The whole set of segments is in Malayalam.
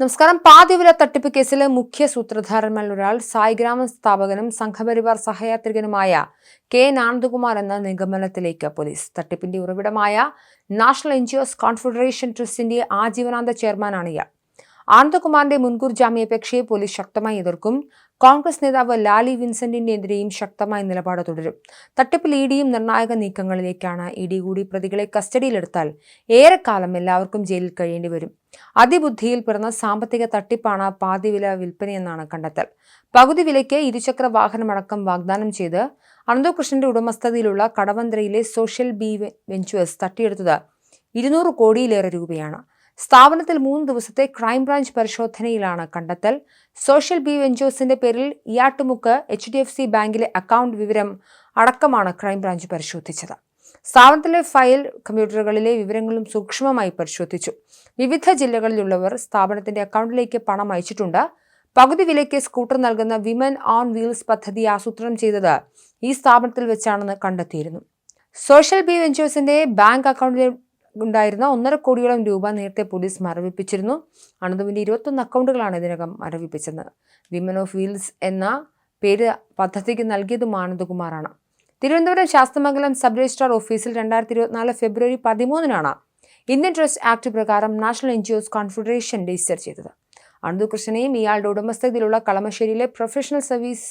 നമസ്കാരം. പാതിവില തട്ടിപ്പ് കേസിലെ മുഖ്യ സൂത്രധാരന്മാരിൽ ഒരാൾ സായിഗ്രാമ സ്ഥാപകനും സംഘപരിവാർ സഹയാത്രികനുമായ കെ ആനന്ദകുമാർ എന്ന നിഗമനത്തിലേക്ക് പോലീസ്. തട്ടിപ്പിന്റെ ഉറവിടമായ നാഷണൽ എൻജിഒസ് കോൺഫെഡറേഷൻ ട്രസ്റ്റിന്റെ ആജീവനാന്ത ചെയർമാനാണ് ഇയാൾ. ആനന്ദകുമാറിന്റെ മുൻകൂർ ജാമ്യാപേക്ഷയെ പോലീസ് ശക്തമായി എതിർക്കും. കോൺഗ്രസ് നേതാവ് ലാലി വിൻസെന്റിനെതിരെയും ശക്തമായ നിലപാട് തുടരും. തട്ടിപ്പിൽ ഇ ഡിയും നിർണായക നീക്കങ്ങളിലേക്കാണ് ഇ ഡി കൂടി പ്രതികളെ കസ്റ്റഡിയിലെടുത്താൽ ഏറെക്കാലം എല്ലാവർക്കും ജയിലിൽ കഴിയേണ്ടി വരും. അതിബുദ്ധിയിൽ പിറന്ന സാമ്പത്തിക തട്ടിപ്പാണ് പാതിവില വിൽപ്പനയെന്നാണ് കണ്ടെത്തൽ. പകുതി വിലയ്ക്ക് ഇരുചക്ര വാഹനമടക്കം വാഗ്ദാനം ചെയ്ത് അനന്തകൃഷ്ണന്റെ ഉടമസ്ഥതയിലുള്ള കടവന്ത്രയിലെ സോഷ്യൽ ബി വെഞ്ചേഴ്സ് തട്ടിയെടുത്തത് ഇരുന്നൂറ് കോടിയിലേറെ രൂപയാണ്. സ്ഥാപനത്തിൽ മൂന്ന് ദിവസത്തെ ക്രൈംബ്രാഞ്ച് പരിശോധനയിലാണ് കണ്ടെത്തൽ. സോഷ്യൽ ബി വെഞ്ചേഴ്സിന്റെ പേരിൽ Iyattumukku H D F C ബാങ്കിലെ അക്കൗണ്ട് വിവരം അടക്കമാണ് ക്രൈംബ്രാഞ്ച് പരിശോധിച്ചത്. സ്ഥാപനത്തിലെ ഫയൽ കമ്പ്യൂട്ടറുകളിലെ വിവരങ്ങളും സൂക്ഷ്മമായി പരിശോധിച്ചു. വിവിധ ജില്ലകളിലുള്ളവർ സ്ഥാപനത്തിന്റെ അക്കൗണ്ടിലേക്ക് പണം അയച്ചിട്ടുണ്ട്. പകുതി വിലയ്ക്ക് സ്കൂട്ടർ നൽകുന്ന വിമൻ ഓൺ വീൽസ് പദ്ധതി ആസൂത്രണം ചെയ്തത് ഈ സ്ഥാപനത്തിൽ വെച്ചാണെന്ന് കണ്ടെത്തിയിരുന്നു. സോഷ്യൽ ബി വെഞ്ചേഴ്സിന്റെ ബാങ്ക് അക്കൗണ്ടിൽ ഉണ്ടായിരുന്ന ഒന്നര കോടിയോളം രൂപ നേരത്തെ പോലീസ് മരവിപ്പിച്ചിരുന്നു. അനന്തുവിന്റെ ഇരുപത്തൊന്ന് അക്കൗണ്ടുകളാണ് ഇതിനകം മരവിപ്പിച്ചത്. വിമൻ ഓഫ് വീൽസ് എന്ന പേര് പദ്ധതിക്ക് നൽകിയതും ആനന്ദകുമാറാണ് തിരുവനന്തപുരം ശാസ്തമംഗലം സബ് രജിസ്ട്രാർ ഓഫീസിൽ രണ്ടായിരത്തി ഇരുപത്തിനാല് ഫെബ്രുവരി പതിമൂന്നിനാണ് ഇന്ത്യൻ ട്രസ്റ്റ് ആക്ട് പ്രകാരം national N G Os confederation register ചെയ്തത്. അനന്തുകൃഷ്ണനെയും ഇയാളുടെ ഉടമസ്ഥതയിലുള്ള കളമശ്ശേരിയിലെ പ്രൊഫഷണൽ സർവീസ്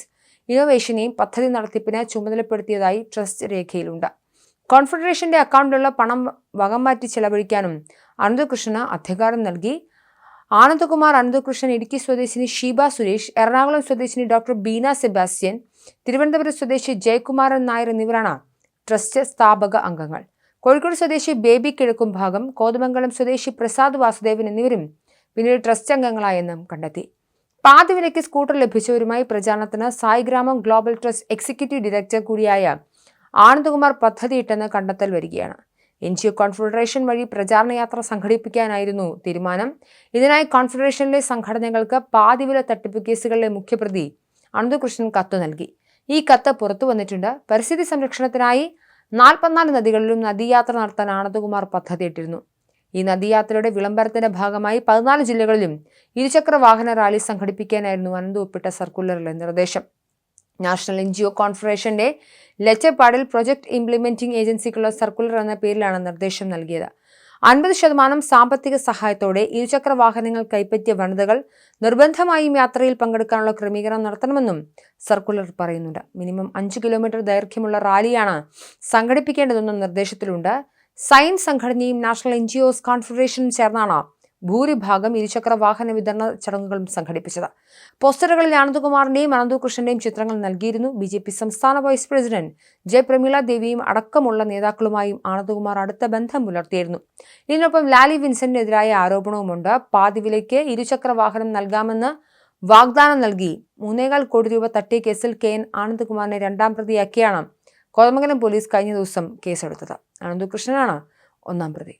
ഇന്നോവേഷനെയും പദ്ധതി നടത്തിപ്പിന് ചുമതലപ്പെടുത്തിയതായി ട്രസ്റ്റ് രേഖയിലുണ്ട്. കോൺഫെഡറേഷന്റെ അക്കൗണ്ടിലുള്ള പണം വകം മാറ്റി ചെലവഴിക്കാനും അനന്തകൃഷ്ണന് അധികാരം നൽകി. ആനന്ദകുമാർ അനന്തകൃഷ്ണൻ ഇടുക്കി സ്വദേശിനി ഷീബ സുരേഷ് എറണാകുളം സ്വദേശിനി ഡോക്ടർ ബീന സെബാസ്റ്റ്യൻ തിരുവനന്തപുരം സ്വദേശി ജയകുമാരൻ നായർ എന്നിവരാണ് ട്രസ്റ്റ് സ്ഥാപക അംഗങ്ങൾ. കോഴിക്കോട് സ്വദേശി ബേബി കിഴക്കും ഭാഗം കോതമംഗലം സ്വദേശി പ്രസാദ് വാസുദേവൻ എന്നിവരും പിന്നീട് ട്രസ്റ്റ് അംഗങ്ങളായെന്നും കണ്ടെത്തി. പാതിവിലയ്ക്ക് സ്കൂട്ടർ ലഭിച്ചവരുമായി പ്രചാരണത്തിന് Saigramam global trust executive director കൂടിയായ ആനന്ദകുമാർ പദ്ധതിയിട്ടെന്ന് കണ്ടെത്തൽ വരികയാണ്. എൻ ജി ഒ കോൺഫെഡറേഷൻ വഴി പ്രചാരണ യാത്ര സംഘടിപ്പിക്കാനായിരുന്നു തീരുമാനം. ഇതിനായി കോൺഫെഡറേഷനിലെ സംഘടനകൾക്ക് പാതിവില തട്ടിപ്പ് കേസുകളിലെ മുഖ്യപ്രതി അനന്തകൃഷ്ണൻ കത്ത് നൽകി. ഈ കത്ത് പുറത്തു വന്നിട്ടുണ്ട്. പരിസ്ഥിതി സംരക്ഷണത്തിനായി നാൽപ്പത്തിനാല് നദികളിലും നദീയാത്ര നടത്താൻ ആനന്ദകുമാർ പദ്ധതിയിട്ടിരുന്നു. ഈ നദീയാത്രയുടെ വിളംബരത്തിന്റെ ഭാഗമായി പതിനാല് ജില്ലകളിലും ഇരുചക്ര വാഹന റാലി സംഘടിപ്പിക്കാനായിരുന്നു അനന്ത് ഒപ്പിട്ട സർക്കുലറിലെ നിർദ്ദേശം. നാഷണൽ എൻ ജി ഒ കോൺഫറേഷന്റെ ലെറ്റർപാടിൽ പ്രൊജക്ട് ഇംപ്ലിമെന്റിംഗ് ഏജൻസിക്കുള്ള സർക്കുലർ എന്ന പേരിലാണ് നിർദ്ദേശം നൽകിയത്. അൻപത് ശതമാനം സാമ്പത്തിക സഹായത്തോടെ ഇരുചക്ര വാഹനങ്ങൾ കൈപ്പറ്റിയ വനിതകൾ നിർബന്ധമായും യാത്രയിൽ പങ്കെടുക്കാനുള്ള ക്രമീകരണം നടത്തണമെന്നും സർക്കുലർ പറയുന്നുണ്ട്. മിനിമം അഞ്ച് കിലോമീറ്റർ ദൈർഘ്യമുള്ള റാലിയാണ് സംഘടിപ്പിക്കേണ്ടതെന്നും നിർദ്ദേശത്തിലുണ്ട്. സയൻസ് സംഘടനയും നാഷണൽ എൻ ജി ഒസ് കോൺഫെഡറേഷനും ചേർന്നാണ് ഭൂരിഭാഗം ഇരുചക്ര വാഹന വിതരണ ചടങ്ങുകളും സംഘടിപ്പിച്ചത്. പോസ്റ്ററുകളിൽ ആനന്ദകുമാറിന്റെയും അനന്തകൃഷ്ണന്റെയും ചിത്രങ്ങൾ നൽകിയിരുന്നു ബി ജെ പി സംസ്ഥാന വൈസ് പ്രസിഡന്റ് ജെ പ്രമീള ദേവിയും അടക്കമുള്ള നേതാക്കളുമായും ആനന്ദകുമാർ അടുത്ത ബന്ധം പുലർത്തിയിരുന്നു. ഇതിനൊപ്പം ലാലി വിൻസെന്റിനെതിരായ ആരോപണവുമുണ്ട്. പാതിവിലയ്ക്ക് ഇരുചക്ര വാഹനം നൽകാമെന്ന് വാഗ്ദാനം നൽകി മൂന്നേകാൽ കോടി രൂപ തട്ടിയ കേസിൽ കെ എൻ ആനന്ദകുമാറിനെ രണ്ടാം പ്രതിയാക്കിയാണ് കോതമംഗലം പോലീസ് കഴിഞ്ഞ ദിവസം കേസെടുത്തത്. അനന്തകൃഷ്ണനാണ് ഒന്നാം പ്രതി.